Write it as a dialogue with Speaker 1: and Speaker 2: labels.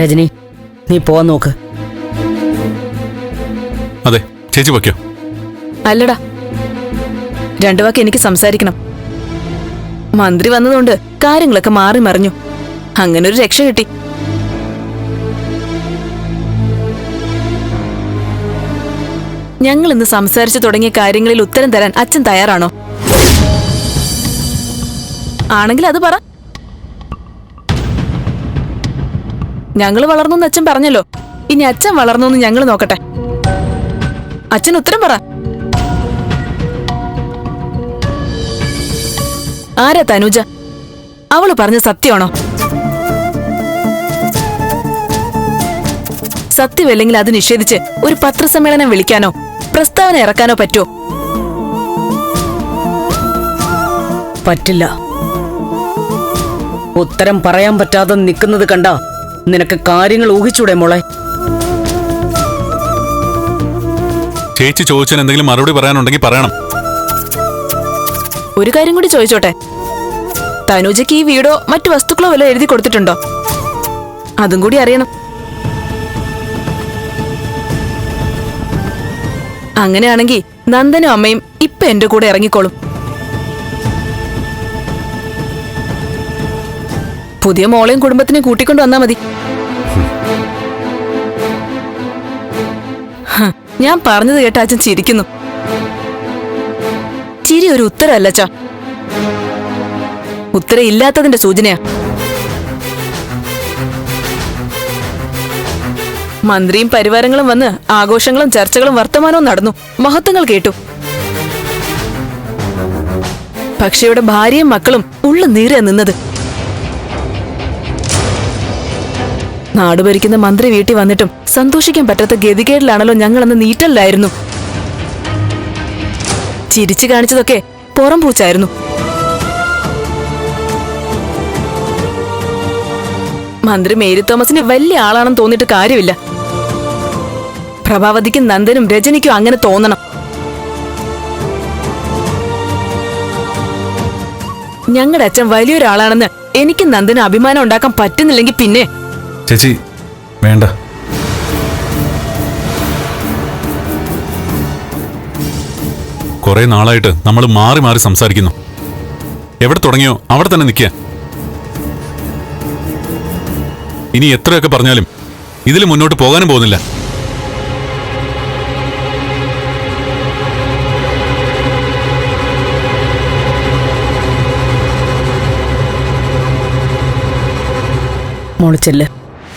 Speaker 1: രജനി നീ പോവാൻ നോക്ക്.
Speaker 2: അതെ ചേച്ചി വയ്ക്കോ
Speaker 3: അല്ലടാ രണ്ടു വാക്ക് എനിക്ക് സംസാരിക്കണം. മന്ത്രി വന്നതുകൊണ്ട് കാര്യങ്ങളൊക്കെ മാറി മറിഞ്ഞു. അങ്ങനെ ഒരു രക്ഷ കിട്ടി. ഞങ്ങൾ ഇന്ന് സംസാരിച്ചു തുടങ്ങിയ കാര്യങ്ങളിൽ ഉത്തരം തരാൻ അച്ഛൻ തയ്യാറാണോ? ആണെങ്കിൽ അത് പറ. ഞങ്ങൾ വളർന്നു എന്ന് അച്ഛൻ പറഞ്ഞല്ലോ. ഇനി അച്ഛൻ വളർന്നു എന്ന് ഞങ്ങൾ നോക്കട്ടെ. അച്ഛൻ ഉത്തരം പറ. ആരാ തനുജ? അവൾ പറഞ്ഞ സത്യമാണോ? സത്യമല്ലെങ്കിൽ അത് നിഷേധിച്ച് ഒരു പത്രസമ്മേളനം വിളിക്കാനോ പ്രസ്താവന ഇറക്കാനോ പറ്റുമോ
Speaker 1: പറ്റില്ല. ഉത്തരം പറയാൻ പറ്റാതെ നിൽക്കുന്നത് കണ്ട നിനക്ക് കാര്യങ്ങൾ ഊഹിച്ചൂടെ മോളെ?
Speaker 2: ചേച്ചി ചോദിച്ചാൽ എന്തെങ്കിലും മറുപടി പറയാനുണ്ടെങ്കിൽ പറയണം.
Speaker 3: ഒരു കാര്യം കൂടി ചോദിച്ചോട്ടെ. തനുജയ്ക്ക് ഈ വീടോ മറ്റു വസ്തുക്കളോ വല്ല എഴുതി കൊടുത്തിട്ടുണ്ടോ? അതും കൂടി അറിയണം. അങ്ങനെയാണെങ്കിൽ നന്ദനും അമ്മയും ഇപ്പൊ എന്റെ കൂടെ ഇറങ്ങിക്കോളും. പുതിയ മോളെയും കുടുംബത്തിനെ കൂട്ടിക്കൊണ്ട് വന്നാ മതി. ഞാൻ പറഞ്ഞത് കേട്ട അച്ഛൻ ചിരിക്കുന്നു. ചിരി ഒരു ഉത്തരല്ല അച്ഛാ. ഉത്തരം ഇല്ലാത്തതിന്റെ സൂചനയാ. മന്ത്രിയും പരിവാരങ്ങളും വന്ന് ആഘോഷങ്ങളും ചർച്ചകളും വർത്തമാനവും നടന്നു. മഹത്വങ്ങൾ കേട്ടു. പക്ഷെ ഇവിടെ ഭാര്യയും മക്കളും ഉള്ളു നീരാ നിന്നത്. നാട് ഭരിക്കുന്ന മന്ത്രി വീട്ടിൽ വന്നിട്ടും സന്തോഷിക്കാൻ പറ്റാത്ത ഗതികേടിലാണല്ലോ ഞങ്ങൾ അന്ന് നീറ്റല്ലായിരുന്നു. ചിരിച്ചു കാണിച്ചതൊക്കെ പുറം പൂച്ചായിരുന്നു. മന്ത്രി മേരി തോമസിന് വലിയ ആളാണെന്ന് തോന്നിയിട്ട് കാര്യമില്ല. പ്രഭാവതിക്കും നന്ദനും രജനിക്കും അങ്ങനെ തോന്നണം. ഞങ്ങളുടെ അച്ഛൻ വലിയൊരാളാണെന്ന് എനിക്ക് നന്ദന് അഭിമാനം ഉണ്ടാക്കാൻ പറ്റുന്നില്ലെങ്കിൽ പിന്നെ
Speaker 2: ചേച്ചി വേണ്ട. കുറെ നാളായിട്ട് നമ്മൾ മാറി മാറി സംസാരിക്കുന്നു. എവിടെ തുടങ്ങിയോ അവിടെ തന്നെ നിൽക്കുക. ഇനി എത്രയൊക്കെ പറഞ്ഞാലും ഇതിൽ മുന്നോട്ട് പോകാനും പോകുന്നില്ല.
Speaker 1: മോൾ ചെല്ല്. ഉം.